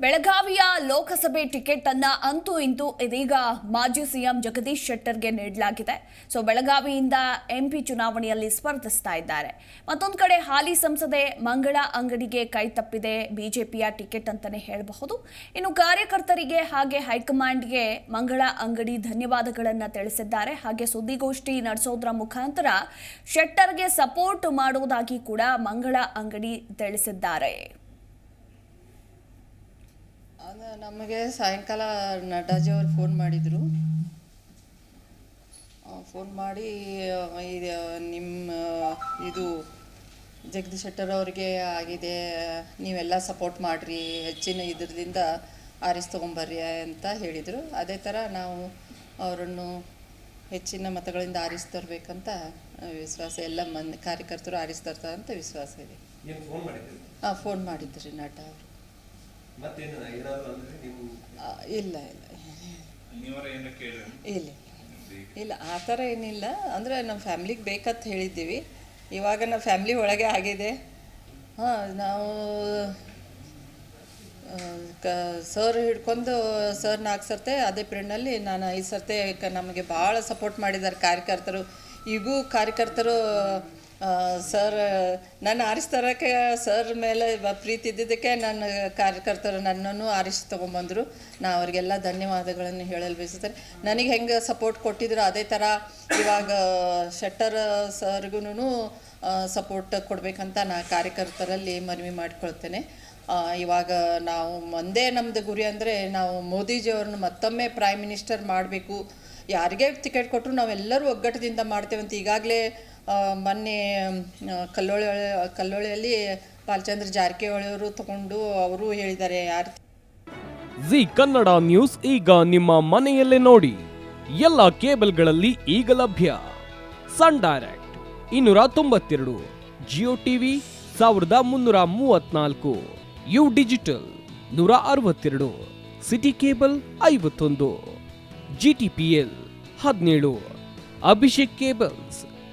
ಬೆಳಗಾವಿಯ ಲೋಕಸಭೆ ಟಿಕೆಟ್ ಅನ್ನ ಅಂತೂ ಇಂತೂ ಇದೀಗ ಮಾಜಿ ಸಿಎಂ ಜಗದೀಶ್ ಶೆಟ್ಟರ್ಗೆ ನೀಡಲಾಗಿದೆ. ಸೊ, ಬೆಳಗಾವಿಯಿಂದ ಎಂಪಿ ಚುನಾವಣೆಯಲ್ಲಿ ಸ್ಪರ್ಧಿಸ್ತಾ ಇದ್ದಾರೆ. ಮತ್ತೊಂದು ಕಡೆ ಹಾಲಿ ಸಂಸದೆ ಮಂಗಳ ಅಂಗಡಿಗೆ ಕೈ ತಪ್ಪಿದೆ. ಬಿಜೆಪಿಯ ಟಿಕೆಟ್ ಅಂತಾನೆ ಹೇಳಬಹುದು. ಇನ್ನು ಕಾರ್ಯಕರ್ತರಿಗೆ ಹಾಗೆ ಹೈಕಮಾಂಡ್ಗೆ ಮಂಗಳ ಅಂಗಡಿ ಧನ್ಯವಾದಗಳನ್ನು ತಿಳಿಸಿದ್ದಾರೆ. ಹಾಗೆ ಸುದ್ದಿಗೋಷ್ಠಿ ನಡೆಸೋದ್ರ ಮುಖಾಂತರ ಶೆಟ್ಟರ್ಗೆ ಸಪೋರ್ಟ್ ಮಾಡುವುದಾಗಿ ಕೂಡ ಮಂಗಳ ಅಂಗಡಿ ತಿಳಿಸಿದ್ದಾರೆ. ಅದು ನಮಗೆ ಸಾಯಂಕಾಲ ನಟಾಜಿ ಅವ್ರು ಫೋನ್ ಮಾಡಿದರು. ಫೋನ್ ಮಾಡಿ ಇದು ನಿಮ್ಮ ಇದು ಜಗದೀಶ್ ಶೆಟ್ಟರ್ ಅವ್ರಿಗೆ ಆಗಿದೆ ನೀವೆಲ್ಲ ಸಪೋರ್ಟ್ ಮಾಡಿರಿ ಹೆಚ್ಚಿನ ಇದರಿಂದ ಆರಿಸಿ ತೊಗೊಂಬರ್ರಿ ಅಂತ ಹೇಳಿದರು. ಅದೇ ಥರ ನಾವು ಅವರನ್ನು ಹೆಚ್ಚಿನ ಮತಗಳಿಂದ ಆರಿಸಿ ತರಬೇಕಂತ ವಿಶ್ವಾಸ ಎಲ್ಲ ಮನ್ ಕಾರ್ಯಕರ್ತರು ಆರಿಸಿ ತರ್ತಾರಂತ ಅಂತ ವಿಶ್ವಾಸ ಇದೆ. ಹಾಂ ಫೋನ್ ಮಾಡಿದ್ರಿ? ರೀ ಫೋನ್ ಮಾಡಿದ್ರಿ ನಟ ಅವರು ಮತ್ತೇನು ಏನಾದ್ರು ಅಂದ್ರೆ ನೀವು ಇಲ್ಲ ಇಲ್ಲ. ಇಲ್ಲ. ಇಲ್ಲ ಆ ಥರ ಏನಿಲ್ಲ. ಅಂದರೆ ನಮ್ಮ ಫ್ಯಾಮ್ಲಿಗೆ ಬೇಕಂತ ಹೇಳಿದ್ದೀವಿ. ಇವಾಗ ನಮ್ಮ ಫ್ಯಾಮ್ಲಿ ಒಳಗೆ ಆಗಿದೆ. ಹಾಂ ನಾವು ಕ ಸರ್ ಹಿಡ್ಕೊಂಡು ಸರ್ ನಾಲ್ಕು ಸರ್ತೆ ಅದೇ ಪಿರಿಯಡ್ನಲ್ಲಿ ನಾನು ಐದು ಸರ್ತೆ ಕ ನಮಗೆ ಭಾಳ ಸಪೋರ್ಟ್ ಮಾಡಿದ್ದಾರೆ ಕಾರ್ಯಕರ್ತರು. ಈಗೂ ಕಾರ್ಯಕರ್ತರು ಸರ್, ನನ್ನ ಆರಿಸ್ತಾರಕ್ಕೆ ಸರ್ ಮೇಲೆ ಪ್ರೀತಿ ಇದ್ದಿದ್ದಕ್ಕೆ ನನ್ನ ಕಾರ್ಯಕರ್ತರು ನನ್ನನ್ನು ಆರಿಸಿ ತೊಗೊಂಬಂದರು. ನಾ ಅವರಿಗೆಲ್ಲ ಧನ್ಯವಾದಗಳನ್ನು ಹೇಳಲು ಬಯಸುತ್ತಾರೆ ನನಗೆ ಹೆಂಗೆ ಸಪೋರ್ಟ್ ಕೊಟ್ಟಿದ್ರು ಅದೇ ಥರ ಇವಾಗ ಶೆಟ್ಟರ್ ಸರ್ಗೂ ಸಪೋರ್ಟ್ ಕೊಡಬೇಕಂತ ನಾ ಕಾರ್ಯಕರ್ತರಲ್ಲಿ ಮನವಿ ಮಾಡಿಕೊಳ್ತೇನೆ. ಇವಾಗ ನಾವು ಒಂದೇ ನಮ್ಮದು ಗುರಿ ಅಂದರೆ ನಾವು ಮೋದಿಜಿಯವ್ರನ್ನ ಮತ್ತೊಮ್ಮೆ ಪ್ರೈಮ್ ಮಿನಿಸ್ಟರ್ ಮಾಡಬೇಕು. ಯಾರಿಗೆ ಟಿಕೆಟ್ ಕೊಟ್ಟರು ನಾವೆಲ್ಲರೂ ಒಗ್ಗಟ್ಟದಿಂದ ಮಾಡ್ತೇವೆ ಅಂತ ಈಗಾಗಲೇ ಮೊನ್ನೆ ಕಲ್ಲೋಳಿ ಕಲ್ಲೋಳಿಯಲ್ಲಿ ಬಾಲಚಂದ್ರ ಜಾರಕಿಹೊಳಿಯವರು ತಗೊಂಡು ಅವರು ಹೇಳಿದ್ದಾರೆ. ಯಾರು ಜಿ ಕನ್ನಡ ನ್ಯೂಸ್ ಈಗ ನಿಮ್ಮ ಮನೆಯಲ್ಲೇ ನೋಡಿ. ಎಲ್ಲ ಕೇಬಲ್ಗಳಲ್ಲಿ ಈಗ ಲಭ್ಯ. ಸನ್ ಡೈರೆಕ್ಟ್ ಇನ್ನೂರ ತೊಂಬತ್ತೆರಡು, ಜಿಯೋ ಟಿವಿ ಸಾವಿರದ ಮುನ್ನೂರ ಮೂವತ್ನಾಲ್ಕು, ಯು ಡಿಜಿಟಲ್ ನೂರ ಅರವತ್ತೆರಡು, ಸಿಟಿ ಕೇಬಲ್ ಐವತ್ತೊಂದು, ಜಿ ಟಿ ಪಿ ಎಲ್ ಹದಿನೇಳು, ಅಭಿಷೇಕ್ ಕೇಬಲ್ಸ್